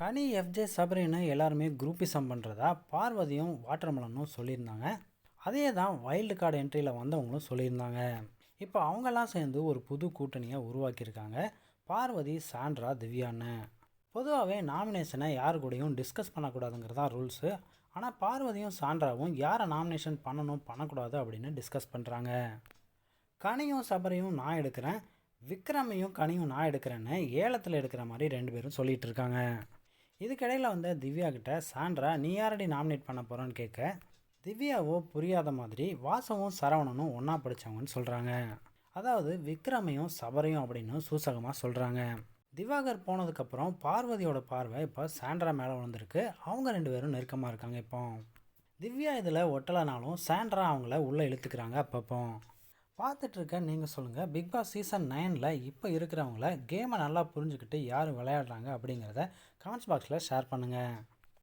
கனி FJ சபரின்னு எல்லாருமே groupism பண்ணுறதா பார்வதியும் வாட்டர்மலனும் சொல்லியிருந்தாங்க. அதே தான் வைல்டு கார்டு என்ட்ரியில் வந்தவங்களும் சொல்லியிருந்தாங்க. இப்போ அவங்கெல்லாம் சேர்ந்து ஒரு புது கூட்டணியை உருவாக்கியிருக்காங்க. பார்வதி சாண்ட்ரா திவ்யான்னு பொதுவாகவே நாமினேஷனை யார் கூடயும் டிஸ்கஸ் பண்ணக்கூடாதுங்கிறதா ரூல்ஸு ஆனால் பார்வதியும் சாண்ட்ராவும் யாரை நாமினேஷன் பண்ணணும் பண்ணக்கூடாது அப்படின்னு டிஸ்கஸ் பண்ணுறாங்க கனியும் சபரையும் நான் எடுக்கிறேன். விக்ரமையும் கனியும் நான் எடுக்கிறேன்னு ஏலத்தில் எடுக்கிற மாதிரி ரெண்டு பேரும் சொல்லிகிட்டு இருக்காங்க. இதுக்கிடையில் வந்து திவ்யா கிட்ட சாண்ட்ரா நீ யாரடி நாமினேட் பண்ண போகிறோன்னு கேட்க திவ்யாவோ புரியாத மாதிரி வாசவும் சரவணனும் ஒன்றா படித்தவங்கன்னு சொல்கிறாங்க அதாவது விக்ரமையும் சபரையும் அப்படின்னு சூசகமாக சொல்கிறாங்க திவாகர் போனதுக்கப்புறம் பார்வதியோட பார்வை இப்போ சாண்ட்ரா மேலே விழுந்திருக்கு. அவங்க ரெண்டு பேரும் நெருக்கமாக இருக்காங்க இப்போ. திவ்யா இதில் ஒட்டலைனாலும் சாண்ட்ரா அவங்கள உள்ளே இழுத்துக்கிறாங்க அப்பப்போ. பார்த்துட்ருக்கேன் நீங்கள் சொல்லுங்கள் பிக் பாஸ் சீசன் நைனில் இப்போ இருக்கிறவங்கள கேமை நல்லா புரிஞ்சுக்கிட்டு யார் விளையாடுறாங்க அப்படிங்கிறத கமெண்ட்ஸ் பாக்ஸில் ஷேர் பண்ணுங்கள்